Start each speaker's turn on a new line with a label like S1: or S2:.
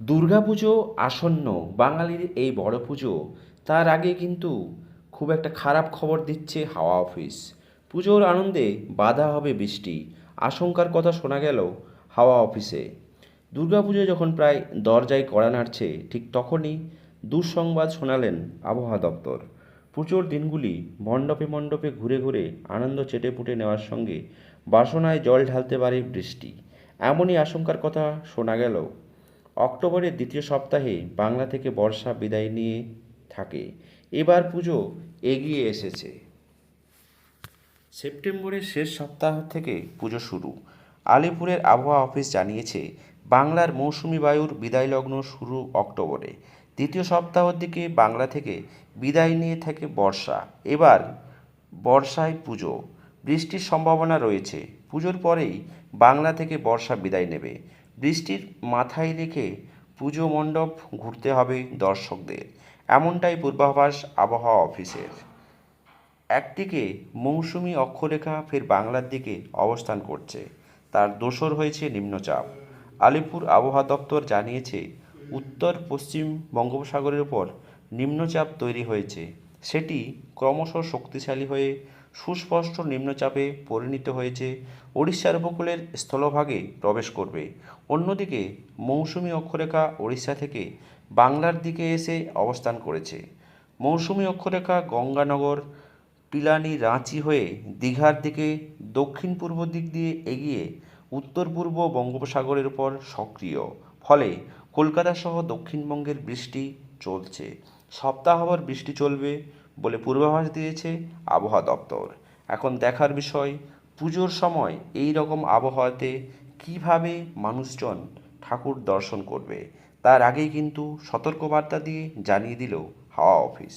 S1: দুর্গাপুজো আসন্ন, বাঙালির এই বড় পুজো, তার আগে কিন্তু খুব একটা খারাপ খবর দিচ্ছে হাওয়া অফিস। পুজোর আনন্দে বাধা হবে বৃষ্টি, আশঙ্কার কথা শোনা গেল হাওয়া অফিসে। দুর্গাপুজো যখন প্রায় দরজায় কড়া নাড়ছে, ঠিক তখনই দুঃসংবাদ শোনালেন আবহাওয়া দপ্তর। পুজোর দিনগুলি মণ্ডপে মণ্ডপে ঘুরে ঘুরে আনন্দ চেটে পুটে নেওয়ার সঙ্গে বাসনায় জল ঢালতে পারে বৃষ্টি। এমনই আশঙ্কার কথা শোনা গেল অক্টোবরের দ্বিতীয় সপ্তাহে বাংলা থেকে বর্ষা বিদায় নিয়ে থাকে। এবার পুজো এগিয়ে এসেছে। সেপ্টেম্বরের শেষ সপ্তাহ থেকে পুজো শুরু। আলিপুরের আবহাওয়া অফিস জানিয়েছে, বাংলার মৌসুমি বায়ুর বিদায় লগ্ন শুরু অক্টোবরে। দ্বিতীয় সপ্তাহের দিকে বাংলা থেকে বিদায় নিয়ে থাকে বর্ষা। এবার বর্ষায় পুজো। বৃষ্টির সম্ভাবনা রয়েছে। পুজোর পরেই বাংলা থেকে বর্ষা বিদায় নেবে। বৃষ্টির মাথায় রেখে পুজো মণ্ডপ ঘুরতে হবে দর্শকদের। এমনটাই পূর্বাভাস আবহাওয়া অফিসের। একদিকে মৌসুমি অক্ষরেখা ফের বাংলার দিকে অবস্থান করছে। তার দোসর হয়েছে নিম্নচাপ। আলিপুর আবহাওয়া দপ্তর জানিয়েছে, উত্তর পশ্চিম বঙ্গোপসাগরের উপর নিম্নচাপ তৈরি হয়েছে। সেটি ক্রমশ শক্তিশালী হয়ে সুস্পষ্ট নিম্নচাপে পরিণত হয়েছে। ওড়িশার উপকূলের স্থলভাগে প্রবেশ করবে। অন্যদিকে, মৌসুমি অক্ষরেখা ওড়িশা থেকে বাংলার দিকে এসে অবস্থান করেছে। মৌসুমি অক্ষরেখা গঙ্গানগর, পিলানি, রাঁচি হয়ে দীঘার দিকে দক্ষিণ পূর্ব দিক দিয়ে এগিয়ে উত্তর পূর্ব বঙ্গোপসাগরের উপর সক্রিয়। ফলে কলকাতা সহ দক্ষিণবঙ্গের বৃষ্টি চলছে। সপ্তাহভর বৃষ্টি চলবে। বলে পূর্বাভাস দিয়েছে আবহাওয়া দপ্তর। এখন দেখার বিষয়, পুজোর সময় এই রকম আবহাওয়াতে কীভাবে মানুষজন ঠাকুর দর্শন করবে, তার আগেই কিন্তু সতর্কবার্তা দিয়ে জানিয়ে দিল হাওয়া অফিস।